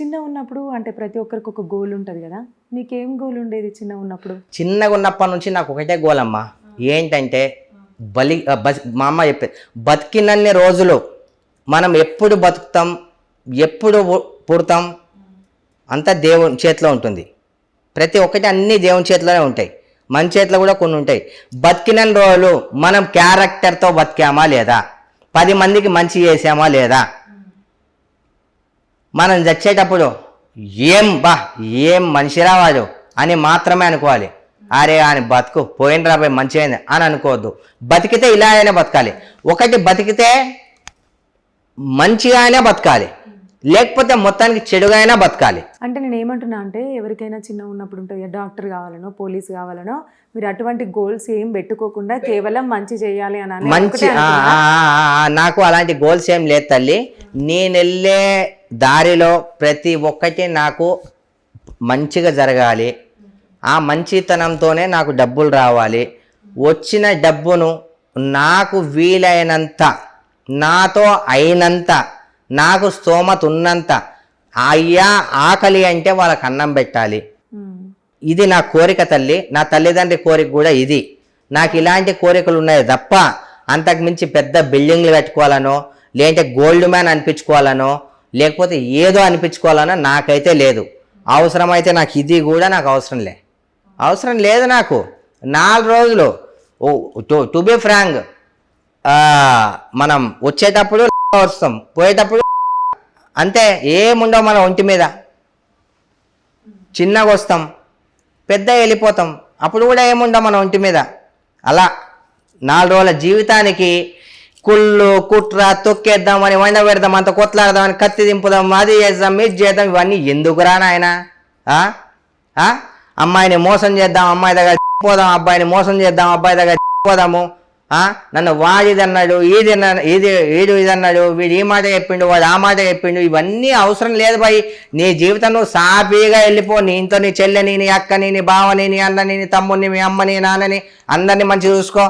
చిన్న ఉన్నప్పుడు అంటే ప్రతి ఒక్కరికి ఒక గోల్ ఉంటుంది కదా? మీకేం గోల్ ఉండేది చిన్న ఉన్నప్పుడు? చిన్నగా ఉన్నప్పటి నుంచి నాకు ఒకటే గోలమ్మ ఏంటంటే బలి మా అమ్మ చెప్పేది బతికినన్ని రోజులు మనం ఎప్పుడు బతుకుతాం ఎప్పుడు పుడతాం అంతా దేవుని చేతిలో ఉంటుంది. ప్రతి ఒక్కటి అన్ని దేవుని చేతిలోనే ఉంటాయి. మన చేతిలో కూడా కొన్ని ఉంటాయి. బతికినన్ని రోజులు మనం క్యారెక్టర్తో బతికామా లేదా? పది మందికి మంచి చేసామా లేదా? మనం చచ్చేటప్పుడు ఏం బా ఏం మనిషిరా వాడు అని మాత్రమే అనుకోవాలి. అరే అని బతుకు పోయిన రాబోయే మంచి అయింది అని అనుకోవద్దు. బతికితే ఇలా అయినా బతకాలి. ఒకటి బతికితే మంచిగా అయినా బతకాలి. లేకపోతే మొత్తానికి చెడుగా అయినా బతకాలి. అంటే నేను ఏమంటున్నా అంటే ఎవరికైనా చిన్న ఉన్నప్పుడు ఉంటుంది డాక్టర్ కావాలనో పోలీస్ కావాలనో మీరు అటువంటి గోల్స్ ఏం పెట్టుకోకుండా కేవలం మంచి చేయాలి అని మంచి నాకు అలాంటి గోల్స్ ఏం లేదు తల్లి. నేను వెళ్ళే దారిలో ప్రతి ఒక్కటి నాకు మంచిగా జరగాలి. ఆ మంచితనంతోనే నాకు డబ్బులు రావాలి. వచ్చిన డబ్బును నాకు వీలైనంత నాతో అయినంత నాకు స్తోమత ఉన్నంత అయ్యా ఆకలి అంటే వాళ్ళకి అన్నం పెట్టాలి. ఇది నా కోరిక తల్లి నా తల్లిదండ్రి కోరిక కూడా ఇది. నాకు ఇలాంటి కోరికలు ఉన్నాయి తప్ప అంతకు మించి పెద్ద బిల్డింగ్లు కట్టుకోవాలనో లేదంటే గోల్డ్ మ్యాన్ అనిపించుకోవాలనో లేకపోతే ఏదో అనిపించుకోవాలనో నాకైతే లేదు. అవసరమైతే నాకు ఇది కూడా నాకు అవసరం లే. అవసరం లేదు నాకు. నాలుగు రోజులు. టు బి ఫ్రాంక్ మనం వచ్చేటప్పుడు వస్తాం పోయేటప్పుడు అంతే ఏముండవు మన ఒంటి మీద. చిన్నగా వస్తాం పెద్ద వెళ్ళిపోతాం అప్పుడు కూడా ఏముండవు మన ఒంటి మీద. అలా నాలుగు రోజుల జీవితానికి కుళ్ళు కుట్ర తొక్కేద్దామని వండ పెడదాం అంత కొట్లాడదామని కత్తి దింపుదాం అది చేద్దాం ఇది చేద్దాం ఇవన్నీ ఎందుకురా నాయన? అమ్మాయిని మోసం చేద్దాం అమ్మాయి దగ్గర పోదాం అబ్బాయిని మోసం చేద్దాం అబ్బాయి దగ్గర పోదాము. నన్ను వాడిది అన్నాడు ఇది ఇది వీడు ఇది అన్నాడు వీడు ఈ మాట చెప్పిండు వాడు ఆ మాట చెప్పిండు ఇవన్నీ అవసరం లేదు బాయ్ నీ జీవితం నువ్వు సాఫీగా వెళ్ళిపో నీతో నీ చెల్లెని నీ అక్కని నీ బావని నీ అన్నని నీ తమ్ముని మీ అమ్మని నాన్నని అందరినీ మంచిగా చూసుకో.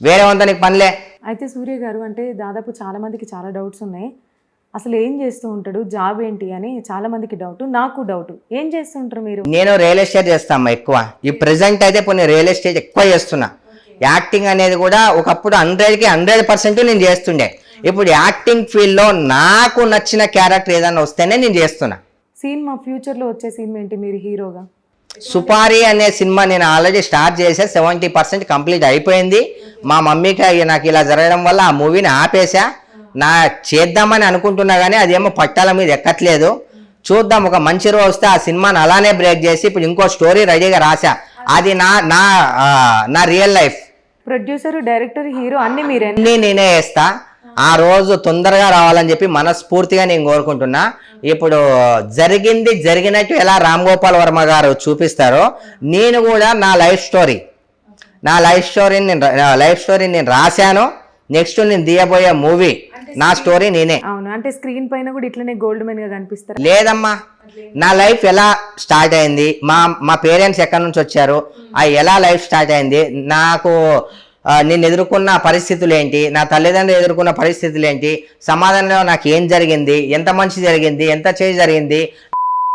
వేరే వంత నీకు పనిలే అయితే సూర్య గారు అంటే దాదాపు చాలా మందికి చాలా డౌట్స్ ఉన్నాయి. అసలు ఏం చేస్తూ ఉంటాడు జాబ్ ఏంటి అని చాలా మందికి డౌట్ నాకు డౌట్. ఏం చేస్తుంటారు మీరు? నేను రియల్ ఎస్టేట్ చేస్తాను ఎక్కువ. ఈ ప్రెసెంట్ అయితే ఇప్పుడు నేను రియల్ ఎస్టేట్ ఎక్కువ చేస్తున్నా. యాక్టింగ్ అనేది కూడా ఒకప్పుడు హండ్రెడ్కి హండ్రెడ్ పర్సెంట్ నేను చేస్తుండే. ఇప్పుడు యాక్టింగ్ ఫీల్డ్లో నాకు నచ్చిన క్యారెక్టర్ ఏదైనా వస్తేనే నేను చేస్తున్నా. సీన్ మా ఫ్యూచర్లో వచ్చే సీన్ ఏంటి మీరు హీరోగా? సుపారి అనే సినిమా నేను ఆల్రెడీ స్టార్ట్ చేసా సెవెంటీ పర్సెంట్ కంప్లీట్ అయిపోయింది. మా మమ్మీకి నాకు ఇలా జరగడం వల్ల ఆ మూవీని ఆపేసా. నా చేద్దామని అనుకుంటున్నా కానీ అదేమో పట్టాల మీద ఎక్కట్లేదు. చూద్దాం ఒక మంచి రోజు వస్తే ఆ సినిమాని అలానే బ్రేక్ చేసి ఇప్పుడు ఇంకో స్టోరీ రెడీగా రాసా. అది నా నా నా real life. Producer director hero అన్ని మీరే అన్నీ నేనే వేస్తా ఆ రోజు తొందరగా రావాలని చెప్పి మనస్ఫూర్తిగా నేను కోరుకుంటున్నా. ఇప్పుడు జరిగింది జరిగినట్టు ఎలా రామ్ గోపాల్ వర్మ గారు చూపిస్తారో నేను కూడా నా లైఫ్ స్టోరీ నా లైఫ్ స్టోరీని నేను రా- నా లైఫ్ స్టోరీని నేను రాశాను. నెక్స్ట్ నేను తీయబోయే మూవీ నా స్టోరీ నేనే. అవును అంటే స్క్రీన్ పైన కూడా ఇట్లనే గోల్డ్ మెన్గా కనిపిస్తారు? లేదమ్మా. నా లైఫ్ ఎలా స్టార్ట్ అయింది? మా మా పేరెంట్స్ ఎక్కడి నుంచి వచ్చారు? ఆ ఎలా లైఫ్ స్టార్ట్ అయింది? నాకు నేను ఎదుర్కొన్న పరిస్థితులు ఏంటి? నా తల్లిదండ్రులు ఎదుర్కొన్న పరిస్థితులు ఏంటి? సమాధానంలో నాకు ఏం జరిగింది? ఎంత మంచి జరిగింది? ఎంత చేయి జరిగింది?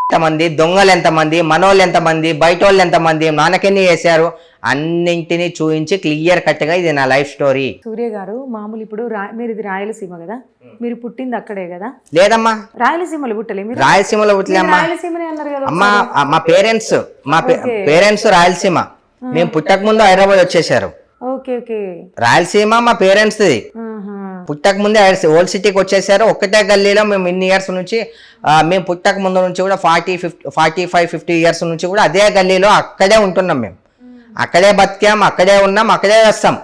ఎంతమంది దొంగలు ఎంతమంది మనోళ్ళు ఎంతమంది బయట వాళ్ళు ఎంతమంది నాన్నకెన్ని చేశారు? అన్నింటినీ చూపించి క్లియర్ కట్గా ఇది నా లైఫ్ స్టోరీ. సూర్య గారు మామూలు ఇప్పుడు రా మీరు ఇది రాయలసీమ కదా? మీరు పుట్టింది అక్కడే కదా? లేదమ్మా. రాయలసీమలో పుట్టలే మీరు? రాయలసీమలో రాయలసీమనే అన్నారు కదా అమ్మ ఆ, మా పేరెంట్స్ మా పేరెంట్స్ రాయలసీమ. మేము పుట్టక ముందు హైదరాబాద్ వచ్చేసారు ఓకే ఓకే. రాయలసీమ మా పేరెంట్స్ది. పుట్టక ముందే ఓల్డ్ సిటీకి వచ్చేసారు. ఒక్కటే గల్లీలో మేము ఇన్ని ఇయర్స్ నుంచి మేము పుట్టక ముందు నుంచి కూడా forty fifty forty five fifty years నుంచి కూడా అదే గల్లీలో అక్కడే ఉంటున్నాం మేము. అక్కడే బతికాం అక్కడే ఉన్నాం అక్కడే వస్తాం.